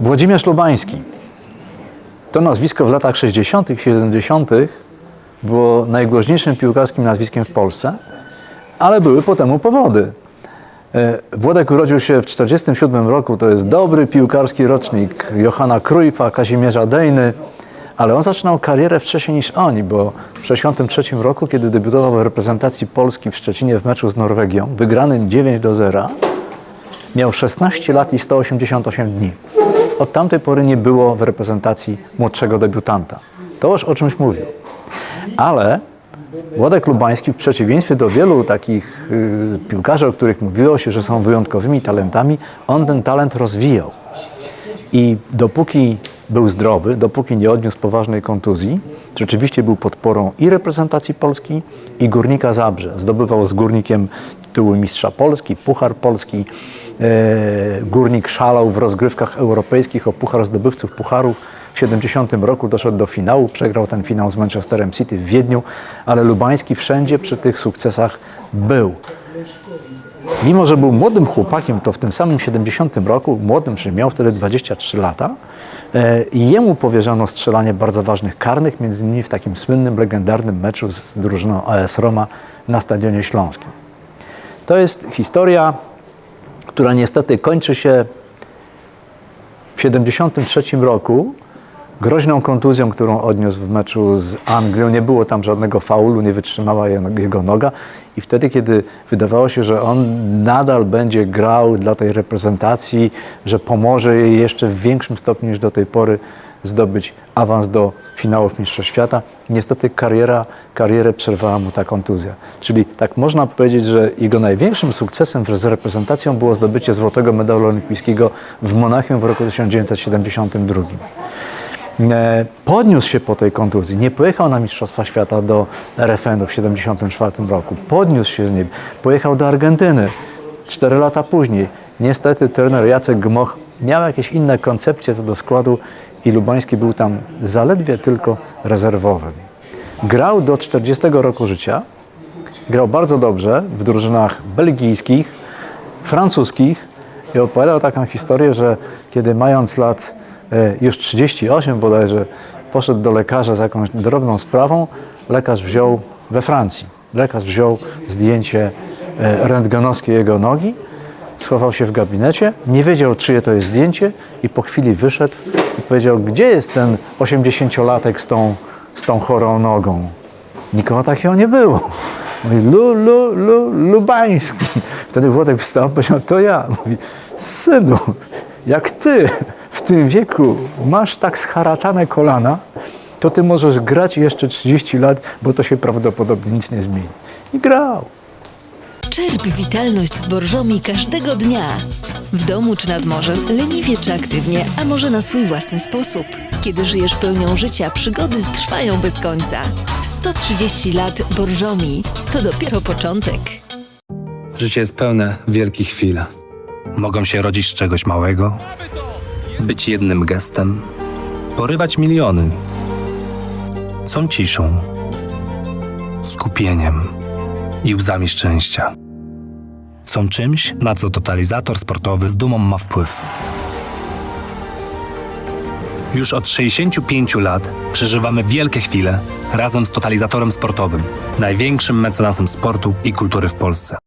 Włodzimierz Lubański. To nazwisko w latach 60., 70. było najgłośniejszym piłkarskim nazwiskiem w Polsce, ale były po temu powody. E, Włodek urodził się w 1947 roku, to jest dobry piłkarski rocznik Johanna Cruyffa, Kazimierza Dejny, ale on zaczynał karierę wcześniej niż oni, bo w 1963 roku, kiedy debiutował w reprezentacji Polski w Szczecinie w meczu z Norwegią, wygranym 9 do 0, miał 16 lat i 188 dni. Od tamtej pory nie było w reprezentacji młodszego debiutanta. To już o czymś mówił. Ale Włodek Lubański, w przeciwieństwie do wielu takich y, piłkarzy, o których mówiło się, że są wyjątkowymi talentami, on ten talent rozwijał. I dopóki był zdrowy, dopóki nie odniósł poważnej kontuzji, rzeczywiście był podporą i reprezentacji Polski, i Górnika Zabrze. Zdobywał z Górnikiem tytuły Mistrza Polski, Puchar Polski. E, Górnik szalał w rozgrywkach europejskich o Puchar Zdobywców Pucharów. W 70 roku doszedł do finału, przegrał ten finał z Manchesterem City w Wiedniu, ale Lubański wszędzie przy tych sukcesach był. Mimo, że był młodym chłopakiem, to w tym samym 70 roku, młodym, czyli miał wtedy 23 lata, e, jemu powierzano strzelanie bardzo ważnych karnych, między innymi w takim słynnym, legendarnym meczu z drużyną AS Roma na Stadionie Śląskim. To jest historia, która niestety kończy się w 73 roku groźną kontuzją, którą odniósł w meczu z Anglią. Nie było tam żadnego faulu, nie wytrzymała je- jego noga. I wtedy, kiedy wydawało się, że on nadal będzie grał dla tej reprezentacji, że pomoże jej jeszcze w większym stopniu niż do tej pory zdobyć awans do finałów Mistrzostw Świata, niestety kariera, karierę przerwała mu ta kontuzja. Czyli tak można powiedzieć, że jego największym sukcesem z reprezentacją było zdobycie złotego medalu olimpijskiego w Monachium w roku 1972. E, Podniósł się po tej kontuzji, nie pojechał na Mistrzostwa Świata do RFN-u w 1974 roku, podniósł się z nim, pojechał do Argentyny 4 lata później. Niestety trener Jacek Gmoch miał jakieś inne koncepcje co do składu i Lubański był tam zaledwie tylko rezerwowym. Grał do 40 roku życia, grał bardzo dobrze w drużynach belgijskich, francuskich i opowiadał taką historię, że kiedy mając lat e, już 38 bodajże, poszedł do lekarza z jakąś drobną sprawą, lekarz wziął we Francji, lekarz wziął zdjęcie e, rentgenowskie jego nogi, schował się w gabinecie, nie wiedział czyje to jest zdjęcie i po chwili wyszedł i powiedział, gdzie jest ten 80-latek z tą, z tą chorą nogą? Nikogo takiego nie było. Mówi, lu, lu, lu, Lubański. Wtedy Włodek wstał, powiedział, to ja. Mówi, synu, jak ty w tym wieku masz tak scharatane kolana, to ty możesz grać jeszcze 30 lat, bo to się prawdopodobnie nic nie zmieni. I grał. Czerp witalność z borżomi każdego dnia. W domu czy nad morzem, leniwie czy aktywnie, a może na swój własny sposób. Kiedy żyjesz pełnią życia, przygody trwają bez końca. 130 lat borżomi to dopiero początek. Życie jest pełne wielkich chwil. Mogą się rodzić z czegoś małego, być jednym gestem, porywać miliony. Są ciszą, skupieniem i łzami szczęścia. Są czymś, na co totalizator sportowy z dumą ma wpływ. Już od 65 lat przeżywamy wielkie chwile razem z totalizatorem sportowym, największym mecenasem sportu i kultury w Polsce.